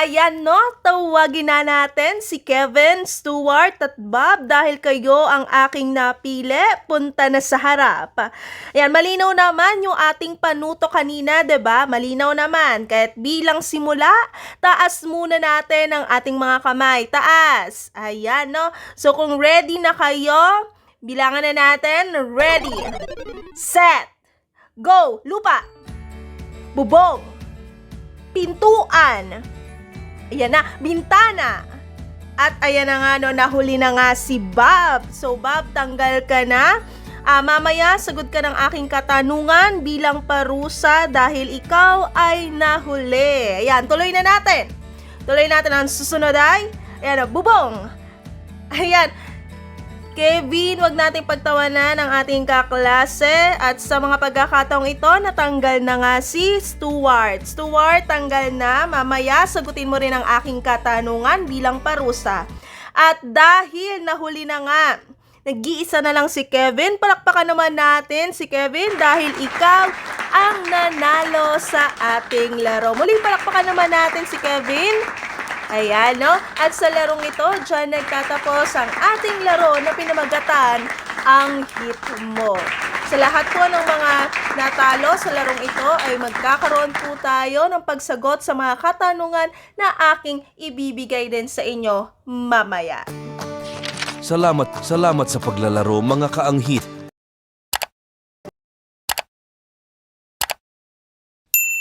Ayan no, tawagin na natin si Kevin, Stuart at Bob dahil kayo ang aking napili. Punta na sa harap. Ayan, malinaw naman yung ating panuto kanina, ba? Malinaw naman. Kahit bilang simula, taas muna natin ang ating mga kamay. Taas. Ayan no. So kung ready na kayo, bilangan na natin. Ready. Set. Go. Lupa. Bubong. Pintuan. Ayan na, bintana. At ayan na nga, no, nahuli na nga si Bob. So, Bob, tanggal ka na. Ah, mamaya, sagot ka ng aking katanungan bilang parusa dahil ikaw ay nahuli. Ayan, tuloy na natin. Tuloy natin ang susunod ay, ayan, bubong. Ayan, Kevin, wag nating pagtawanan ang ating kaklase at sa mga pagkakataong ito, natanggal na nga si Stuart. Stuart, tanggal na. Mamaya, sagutin mo rin ang aking katanungan bilang parusa. At dahil nahuli na nga, nag-iisa na lang si Kevin, palakpakan naman natin si Kevin dahil ikaw ang nanalo sa ating laro. Muling palakpakan naman natin si Kevin. Ayan, no? At sa larong ito, dyan nagtatapos ang ating laro na pinamagatan ang hit mo. Sa lahat po ng mga natalo sa larong ito ay magkakaroon po tayo ng pagsagot sa mga katanungan na aking ibibigay din sa inyo mamaya. Salamat, salamat sa paglalaro mga kaanghit.